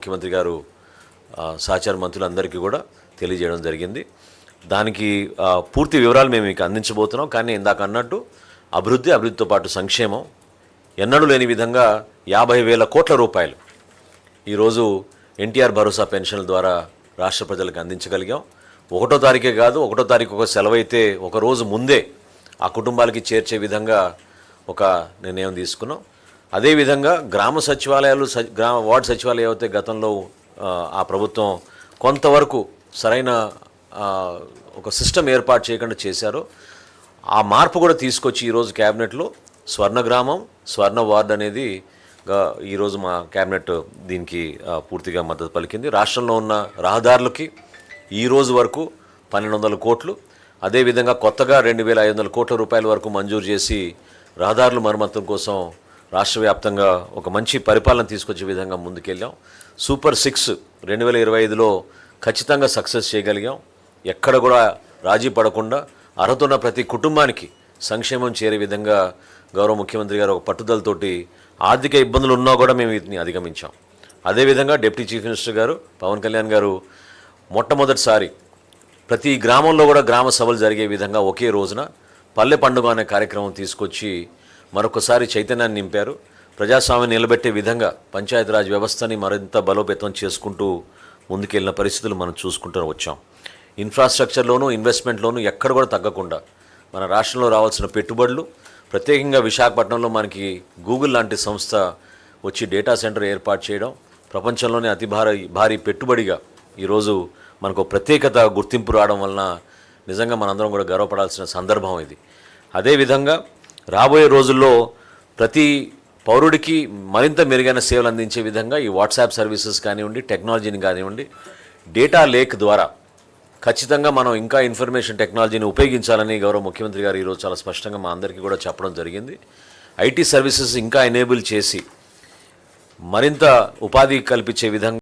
ముఖ్యమంత్రి గారు సహచార మంత్రులందరికీ కూడా తెలియజేయడం జరిగింది. దానికి పూర్తి వివరాలు మేము మీకు అందించబోతున్నాం. కానీ ఇందాక అన్నట్టు అభివృద్ధి అభివృద్ధితో పాటు సంక్షేమం ఎన్నడూ లేని విధంగా యాభై వేల కోట్ల రూపాయలు ఈరోజు ఎన్టీఆర్ భరోసా పెన్షన్ల ద్వారా రాష్ట్ర ప్రజలకు అందించగలిగాం. ఒకటో తారీఖే కాదు ఒకటో తారీఖు ఒక సెలవు అయితే ఒకరోజు ముందే ఆ కుటుంబాలకి చేర్చే విధంగా ఒక నిర్ణయం తీసుకున్నాం. అదేవిధంగా గ్రామ సచివాలయాలు స గ్రామ వార్డు సచివాలయం అయితే గతంలో ఆ, ప్రభుత్వం కొంతవరకు సరైన ఒక సిస్టమ్ ఏర్పాటు చేయకుండా చేశారో ఆ మార్పు కూడా తీసుకొచ్చి ఈరోజు క్యాబినెట్లో స్వర్ణ గ్రామం స్వర్ణ వార్డ్ అనేది ఈరోజు మా క్యాబినెట్ దీనికి పూర్తిగా మద్దతు పలికింది. రాష్ట్రంలో ఉన్న రహదారులకి ఈ రోజు వరకు పన్నెండు వందల కోట్లు అదేవిధంగా కొత్తగా రెండు వేల ఐదు వందల కోట్ల రూపాయల వరకు మంజూరు చేసి రహదారుల మరమ్మతం కోసం రాష్ట్ర వ్యాప్తంగా ఒక మంచి పరిపాలన తీసుకొచ్చే విధంగా ముందుకెళ్ళాం. సూపర్ సిక్స్ రెండు వేల ఇరవై ఐదులో ఖచ్చితంగా సక్సెస్ చేయగలిగాం. ఎక్కడ కూడా రాజీ పడకుండా అర్హత ఉన్న ప్రతి కుటుంబానికి సంక్షేమం చేరే విధంగా గౌరవ ముఖ్యమంత్రి గారు ఒక పట్టుదలతోటి ఆర్థిక ఇబ్బందులు ఉన్నా కూడా మేము వీటిని అధిగమించాం. అదేవిధంగా డిప్యూటీ చీఫ్ మినిస్టర్ గారు పవన్ కళ్యాణ్ గారు మొట్టమొదటిసారి ప్రతి గ్రామంలో కూడా గ్రామ సభలు జరిగే విధంగా ఒకే రోజున పల్లె పండుగ అనే కార్యక్రమం తీసుకొచ్చి మరొకసారి చైతన్యాన్ని నింపారు. ప్రజాస్వామ్యం నిలబెట్టే విధంగా పంచాయతీరాజ్ వ్యవస్థని మరింత బలోపేతం చేసుకుంటూ ముందుకెళ్ళిన పరిస్థితులు మనం చూసుకుంటూ వచ్చాం. ఇన్ఫ్రాస్ట్రక్చర్లోనూ ఇన్వెస్ట్మెంట్లోనూ ఎక్కడ కూడా తగ్గకుండా మన రాష్ట్రంలో రావాల్సిన పెట్టుబడులు ప్రత్యేకంగా విశాఖపట్నంలో మనకి గూగుల్ లాంటి సంస్థ వచ్చి డేటా సెంటర్ ఏర్పాటు చేయడం ప్రపంచంలోనే అతి భారీ భారీ పెట్టుబడిగా ఈరోజు మనకు ప్రత్యేకత గుర్తింపు రావడం వలన నిజంగా మనందరం కూడా గర్వపడాల్సిన సందర్భం ఇది. అదేవిధంగా రాబోయే రోజుల్లో ప్రతి పౌరుడికి మరింత మెరుగైన సేవలు అందించే విధంగా ఈ వాట్సాప్ సర్వీసెస్ కానివ్వండి టెక్నాలజీని కానివ్వండి డేటా లేక్ ద్వారా ఖచ్చితంగా మనం ఇంకా ఇన్ఫర్మేషన్ టెక్నాలజీని ఉపయోగించాలని గౌరవ ముఖ్యమంత్రి గారు ఈరోజు చాలా స్పష్టంగా మా అందరికీ కూడా చెప్పడం జరిగింది. ఐటీ సర్వీసెస్ ఇంకా ఎనేబుల్ చేసి మరింత ఉపాధి కల్పించే విధంగా